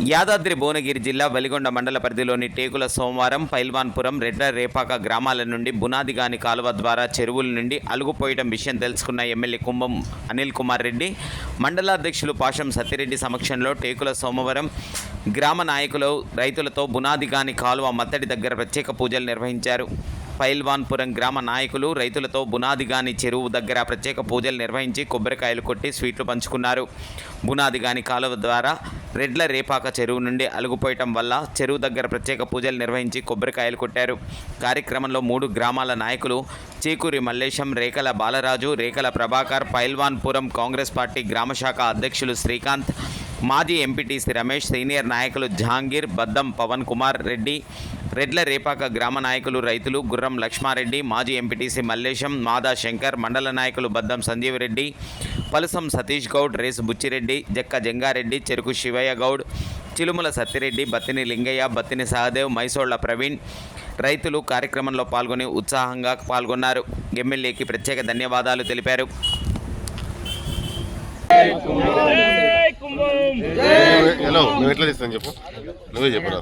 యాదాద్రి భువనగిరి జిల్లా వెలిగొండ మండల పరిధిలోని టేకుల సోమవారం పైల్వాన్పురం రెడ్డ రేపాక గ్రామాల నుండి బునాదిగాని కాలువ ద్వారా చెరువుల నుండి అలుగుపోయడం విషయం తెలుసుకున్న ఎమ్మెల్యే కుంభం అనిల్ కుమార్ రెడ్డి మండలాధ్యక్షులు పాషం సత్యరెడ్డి సమక్షంలో టేకుల సోమవారం గ్రామ నాయకులు రైతులతో బునాదిగాని కాలువ మత్తడి దగ్గర ప్రత్యేక పూజలు నిర్వహించారు. పైల్వాన్పురం గ్రామ నాయకులు రైతులతో బునాదిగాని చెరువు దగ్గర ప్రత్యేక పూజలు నిర్వహించి కొబ్బరికాయలు కొట్టి స్వీట్లు పంచుకున్నారు. బునాదిగాని కాలువ ద్వారా రెడ్ల రేపాక చెరువు నుండి అలుగుపోయటం వల్ల చెరువు దగ్గర ప్రత్యేక పూజలు నిర్వహించి కొబ్బరికాయలు కొట్టారు. కార్యక్రమంలో మూడు గ్రామాల నాయకులు చీకూరి మల్లేశం రేకల బాలరాజు రేకల ప్రభాకర్ పైల్వాన్పురం కాంగ్రెస్ పార్టీ గ్రామశాఖ అధ్యక్షులు శ్రీకాంత్ మాజీ ఎంపీటీసీ రమేష్ సీనియర్ నాయకులు జహాంగీర్ బద్దం పవన్ కుమార్ రెడ్డి రెడ్ల రేపాక గ్రామ నాయకులు రైతులు గుర్రం లక్ష్మారెడ్డి మాజీ ఎంపీటీసీ మల్లేశం మాదా శంకర్ మండల నాయకులు బద్దం సంజీవ్ రెడ్డి పలుసం సతీష్ గౌడ్ రేసు బుచ్చిరెడ్డి జక్క జంగారెడ్డి చెరుకు శివయ్య గౌడ్ చిలుముల సత్తిరెడ్డి బత్తిని లింగయ్య బత్తిని సహదేవ్ మైసోళ్ళ ప్రవీణ్ రైతులు కార్యక్రమంలో పాల్గొని ఉత్సాహంగా పాల్గొన్నారు. ఎమ్మెల్యేకి ప్రత్యేక ధన్యవాదాలు తెలిపారు. హలో నువ్వు ఎట్లా తీస్తాను చెప్పు. నువ్వే చెప్పురా.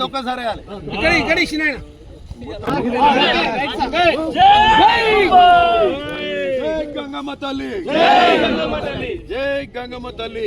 ఒక్కసారి ఇక్కడ ఇక్కడ ఇచ్చిన ఆయన. జై గంగమ్మ తల్లి. జై గంగమ్మ తల్లి.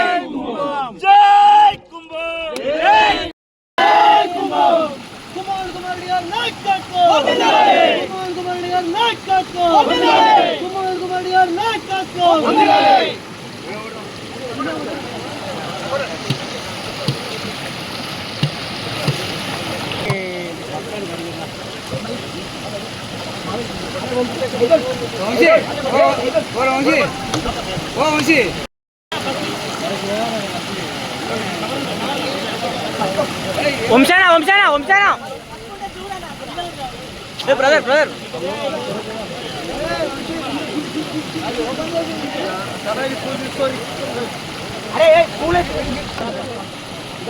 వంశానా వంశానా వంశానా. బ్రదర్ బ్రదర్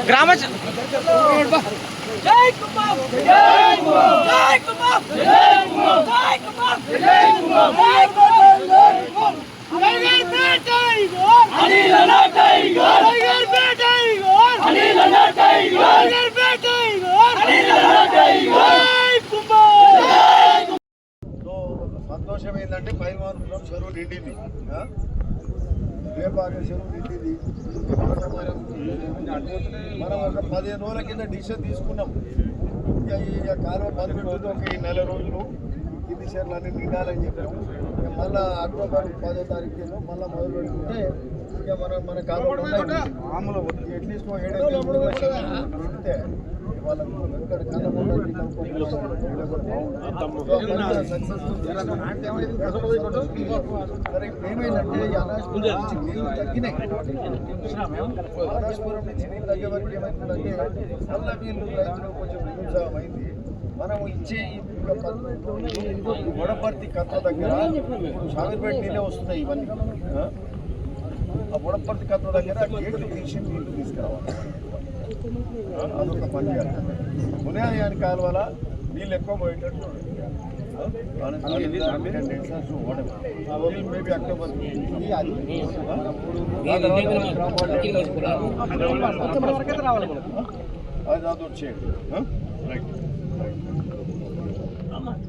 గ్రామ జై కుమార్ జై కుమార్ జై కుమార్ జై కుమార్ జై కుమార్ జై కుమార్ జై కుమార్ టైగర్ బే టైగర్ అనిల్ అన్న టైగర్ టైగర్ బే టైగర్ అనిల్ అన్న టైగర్ టైగర్ బే టైగర్ అనిల్ అన్న టైగర్ జై కుమార్ సో సంతోషం ఏంటంటే పైల్వాన్పురం చెరువు నిండింది. ఆ? రేపాక చెరువు నిండింది. మనం ఒక పదిహేను రోజుల కింద డిసిషన్ తీసుకున్నాం. ఇక ఈ కాలువ బంద్ పెట్టుకుంటే ఒక ఈ నెల రోజులు. కింది షేర్లు అన్ని నిండాలని చెప్పాము. ఇక మళ్ళా అక్టోబర్ పదో తారీఖు మళ్ళీ మొదలు పెట్టుకుంటే ఇక మన మన కాలువ మామూలు అట్లీస్ట్ ఓ ఏమైందంటే ఈ తగ్గినాయి నుంచి నీళ్ళు తగ్గే వరకు ఏమైందంటే మళ్ళీ వీళ్ళు కొంచెం నిరుత్సాహం అయింది మనం ఇచ్చే ఈ వడపర్తి కథ దగ్గర ఇప్పుడు షామీర్పేట నీళ్ళే వస్తున్నాయి ఇవన్నీ వడపర్తి కథ దగ్గర గేట్లు తీసి నీళ్ళు తీసుకురావాలి? అదొక పని పునాయాని కాలువల నీళ్ళు ఎక్కువ పోయేటట్టు మేబీ అక్టోబర్ అది అదొచ్చేయండి రైట్